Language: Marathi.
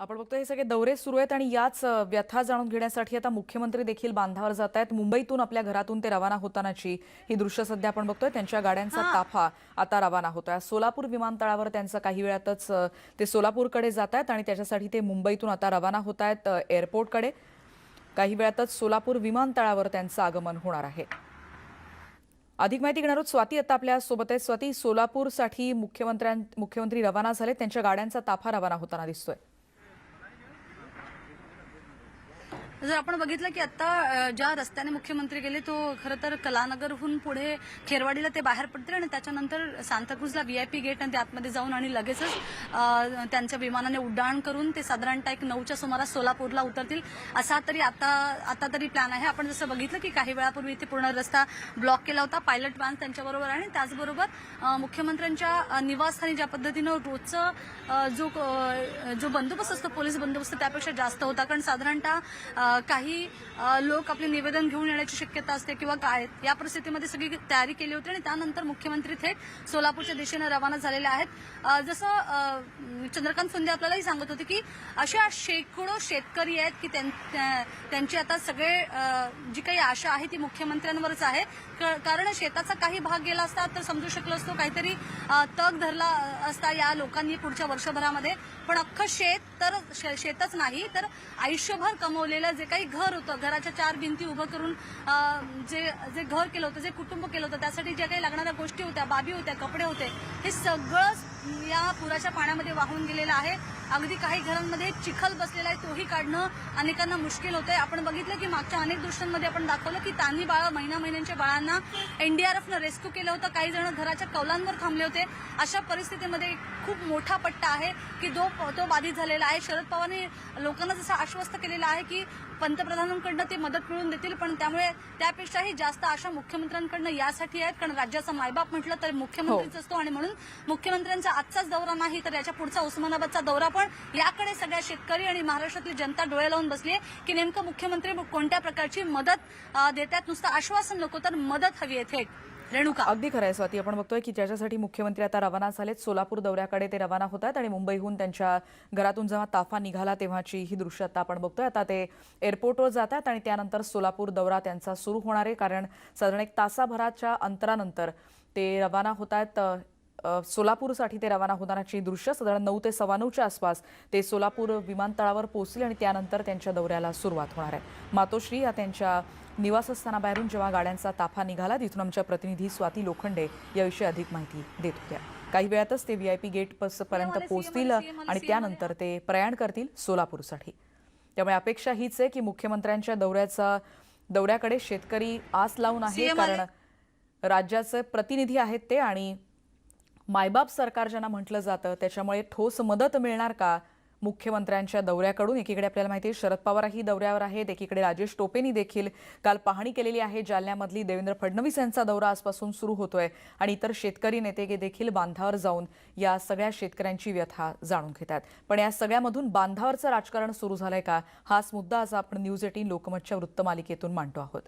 आपण बघतो हे सगळे दौरे सुरू आहेत आणि याच व्यथा जाणून घेण्यासाठी आता मुख्यमंत्री देखील बांधावर जात आहेत. मुंबईतून आपल्या घरातून ते रवाना होतानाची ही दृश्य सध्या आपण बघतोय. त्यांच्या गाड्यांचा ताफा आता रवाना होतोय. सोलापूर विमानतळावर त्यांचं काही वेळातच ते सोलापूरकडे जात आहेत आणि त्याच्यासाठी ते मुंबईतून आता रवाना होत आहेत एअरपोर्टकडे. काही वेळातच सोलापूर विमानतळावर त्यांचं आगमन होणार आहे. अधिक माहिती घेणार आहोत स्वाती. आता आपल्यासोबत आहे स्वाती सोलापूरसाठी मुख्यमंत्र्यां मुख्यमंत्री रवाना झाले त्यांच्या गाड्यांचा ताफा रवाना होताना दिसतोय. जर आपण बघितलं की आता ज्या रस्त्याने मुख्यमंत्री गेले तो खरं तर कलानगरहून पुढे खेरवाडीला ते बाहेर पडतील आणि त्याच्यानंतर सांताक्रूजला व्हीआयपी गेट आणि ते आतमध्ये जाऊन आणि लगेचच त्यांच्या विमानाने उड्डाण करून ते साधारणतः एक नऊच्या सुमारास सोलापूरला उतरतील. असा तरी आता आता तरी प्लॅन आहे. आपण जसं बघितलं की काही वेळापूर्वी इथे पूर्ण रस्ता ब्लॉक केला होता पायलट व्हॅन त्यांच्याबरोबर आणि त्याचबरोबर मुख्यमंत्र्यांच्या निवासस्थानी ज्या पद्धतीनं रोजचं जो जो बंदोबस्त असतो पोलीस बंदोबस्त त्यापेक्षा जास्त होता. कारण साधारणतः काही लोक आपले निवेदन घेऊन येण्याची शक्यता असते किंवा काय या परिस्थितीमध्ये सगळी तयारी केली होती आणि त्यानंतर मुख्यमंत्री थेट सोलापूरच्या दिशेनं रवाना झालेले आहेत. जसं चंद्रकांत फुंदे आपल्यालाही सांगत होते की अशा शेकडो शेतकरी आहेत की त्यां- त्यांची आता सगळे जी काही आशा आहे ती मुख्यमंत्र्यांवरच आहे. क- कारण शेताचा काही भाग गेला असता तर समजू शकलो असतो काहीतरी तग धरला असता या लोकांनी पुढच्या वर्षभरामध्ये. पण अख्खं शेत तर शे- शेतच नाही तर आयुष्यभर कमवलेलं जे काही घर होतं घराच्या चार भिंती उभं करून जे जे घर केलं होतं जे कुटुंब केलं होतं त्यासाठी ज्या काही लागणाऱ्या गोष्टी होत्या बाबी होत्या कपडे होते हे सगळं या पुराच्या पाण्यामध्ये वाहून गेलेलं आहे. अगदी काही घरांमध्ये चिखल बसलेला आहे. तोही काढणं अनेकांना मुश्किल होतंय. आपण बघितलं की मागच्या अनेक दृश्यांमध्ये आपण दाखवलं की तान्ही बाळा महिना महिन्यांच्या बाळांना एनडीआरएफनं रेस्क्यू केलं होतं. काही जण घराच्या कौलांवर थांबले होते. अशा परिस्थितीमध्ये खूप मोठा पट्टा आहे की जो तो बाधित झालेला आहे. शरद पवारने लोकांना जसं आश्वस्त केलेलं आहे की पंतप्रधानांकडनं ते मदत मिळवून देतील पण त्यामुळे त्यापेक्षाही जास्त आशा मुख्यमंत्र्यांकडनं यासाठी आहेत. कारण राज्याचा मायबाप म्हटलं तर मुख्यमंत्रीच असतो आणि म्हणून मुख्यमंत्र्यांचा आजचाच दौरा नाही तर याच्या पुढचा उस्मानाबादचा दौरा पण याकडे सगळ्या शेतकरी आणि महाराष्ट्रातली जनता डोळे लावून बसली आहे की नेमकं मुख्यमंत्री कोणत्या प्रकारची मदत देतात नुसतं आश्वासन नको तर मदत हवी आहे थेट. रेणुका. अगदी खरं आहे स्वाती. आपण बघतोय की ज्याच्यासाठी मुख्यमंत्री आता रवाना झालेत सोलापूर दौऱ्याकडे ते रवाना होत आहेत आणि मुंबईहून त्यांच्या घरातून जेव्हा ताफा निघाला तेव्हाची ही दृश्य आता आपण बघतोय. आता ते एअरपोर्टवर जात आहेत आणि त्यानंतर सोलापूर दौरा त्यांचा सुरू होणार आहे कारण साधारण एक तासाभराच्या अंतरानंतर ते रवाना होत आहेत सोलापूरसाठी ते रवाना होणाऱ्याची दृश्य साधारण नऊ ते सव्वा नऊच्या आसपास ते सोलापूर विमानतळावर पोहोचले आणि त्यानंतर त्यांच्या दौऱ्याला सुरुवात होणार आहे. मातोश्री या त्यांच्या निवासस्थानाबाहेरून जेव्हा गाड्यांचा ताफा निघाला तिथून आमच्या प्रतिनिधी स्वाती लोखंडे याविषयी अधिक माहिती देत होत्या. काही वेळातच ते व्हीआयपी गेट पर्यंत पोहोचतील आणि त्यानंतर ते प्रयाण करतील सोलापूरसाठी. त्यामुळे अपेक्षा हीच आहे की मुख्यमंत्र्यांच्या दौऱ्याचा दौऱ्याकडे शेतकरी आस लावून आहे. कारण राज्याचे प्रतिनिधी आहेत ते आणि मायबाप सरकार ज्यांना म्हटलं जातं त्याच्यामुळे ठोस मदत मिळणार का? मुख्यमंत्र्यांच्या दौऱ्याकडून एकीकडे आपल्याला माहिती आहे शरद पवारही दौऱ्यावर आहेत. एकीकडे राजेश टोपेनी देखील काल पाहणी केलेली आहे जालन्यामधली देवेंद्र फडणवीस यांचा दौरा आजपासून सुरू होतोय आणि इतर शेतकरी नेते देखील बांधावर जाऊन या सगळ्या शेतकऱ्यांची व्यथा जाणून घेतात. पण या सगळ्यामधून बांधावरचं राजकारण सुरू झालंय का? हाच मुद्दा आज आपण न्यूज एटीन लोकमतच्या वृत्तमालिकेतून मांडतो आहोत.